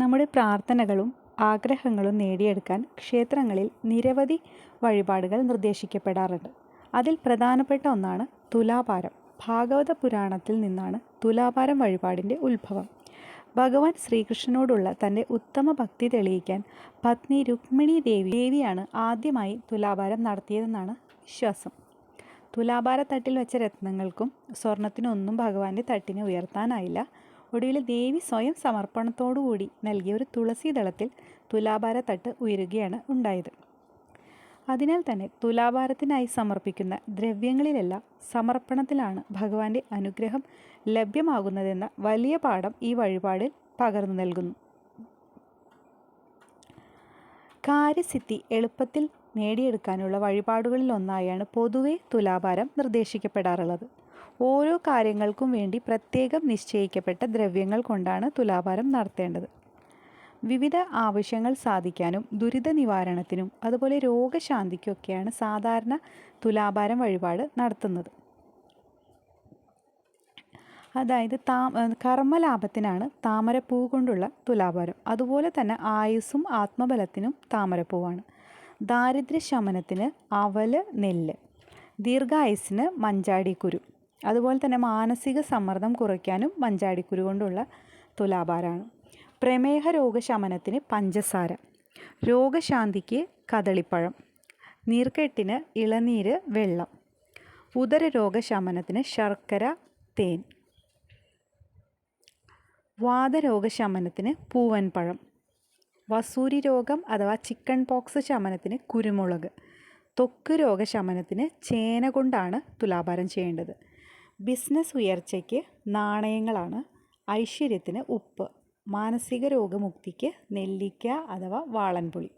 നമ്മുടെ പ്രാർത്ഥനകളും ആഗ്രഹങ്ങളും നേടിയെടുക്കാൻ ക്ഷേത്രങ്ങളിൽ നിരവധി വഴിപാടുകൾ നിർദ്ദേശിക്കപ്പെടാറുണ്ട്. അതിൽ പ്രധാനപ്പെട്ട ഒന്നാണ് തുലാപാരം ഭാഗവത പുരാണത്തിൽ നിന്നാണ് തുലാപാരം വഴിപാടിന്റെ ഉത്ഭവം. ഭഗവാൻ ശ്രീകൃഷ്ണനോടുള്ള തന്റെ ഉത്തമ ഭക്തി തെളിയിക്കാൻ പത്നി രുക്മിണി ദേവി ദേവിയാണ് ആദ്യമായി തുലാപാരം നടത്തിയതെന്നാണ് വിശ്വാസം. തുലാപാര തട്ടിൽ വെച്ച രത്നങ്ങൾക്കും സ്വർണത്തിനൊന്നും ഭഗവാന്റെ തട്ടിനെ ഉയർത്താനായില്ല. ഒടുവിൽ ദേവി സ്വയം സമർപ്പണത്തോടുകൂടി നൽകിയ ഒരു തുളസി ദളത്തിൽ തുലാഭാര തട്ട് ഉയരുകയാണ് ഉണ്ടായത്. അതിനാൽ തന്നെ തുലാഭാരത്തിനായി സമർപ്പിക്കുന്ന ദ്രവ്യങ്ങളിലെല്ലാം സമർപ്പണത്തിലാണ് ഭഗവാന്റെ അനുഗ്രഹം ലഭ്യമാകുന്നതെന്ന വലിയ പാഠം ഈ വഴിപാടിൽ പകർന്നു നൽകുന്നു. കാര്യസിദ്ധി എളുപ്പത്തിൽ നേടിയെടുക്കാനുള്ള വഴിപാടുകളിലൊന്നായാണ് പൊതുവെ തുലാഭാരം നിർദ്ദേശിക്കപ്പെടാറുള്ളത്. ഓരോ കാര്യങ്ങൾക്കും വേണ്ടി പ്രത്യേകം നിശ്ചയിക്കപ്പെട്ട ദ്രവ്യങ്ങൾ കൊണ്ടാണ് തുലാഭാരം നടത്തേണ്ടത്. വിവിധ ആവശ്യങ്ങൾ സാധിക്കാനും ദുരിത നിവാരണത്തിനും അതുപോലെ രോഗശാന്തിക്കൊക്കെയാണ് സാധാരണ തുലാഭാരം വഴിപാട് നടത്തുന്നത്. അതായത് താ കർമ്മലാഭത്തിനാണ് താമരപ്പൂ കൊണ്ടുള്ള തുലാഭാരം. അതുപോലെ തന്നെ ആയുസ്സും ആത്മബലത്തിനും താമരപ്പൂവാണ്. ദാരിദ്ര്യ ശമനത്തിന് അവൽ നെല്ല്. ദീർഘായുസ്സിന് മഞ്ചാടിക്കുരു. അതുപോലെ തന്നെ മാനസിക സമ്മർദ്ദം കുറയ്ക്കാനും മഞ്ചാടിക്കുരു കൊണ്ടുള്ള തുലാഭാരമാണ്. പ്രമേഹ രോഗശമനത്തിന് പഞ്ചസാര. രോഗശാന്തിക്ക് കദളിപ്പഴം. നീർക്കെട്ടിന് ഇളനീര് വെള്ളം. ഉദരരോഗശമനത്തിന് ശർക്കര തേൻ. വാതരോഗശമനത്തിന് പൂവൻപഴം. വസൂരി രോഗം അഥവാ ചിക്കൻ പോക്സ് ശമനത്തിന് കുരുമുളക്. ത്വക്ക് രോഗശമനത്തിന് ചേന കൊണ്ടാണ് തുലാഭാരം ചെയ്യേണ്ടത്. ബിസിനസ് ഉയർച്ചയ്ക്ക് നാണയങ്ങളാണ് ഐശ്വര്യത്തിന് ഉപ്പ് മാനസിക രോഗമുക്തിക്ക് നെല്ലിക്ക അഥവാ വാളൻപുളി.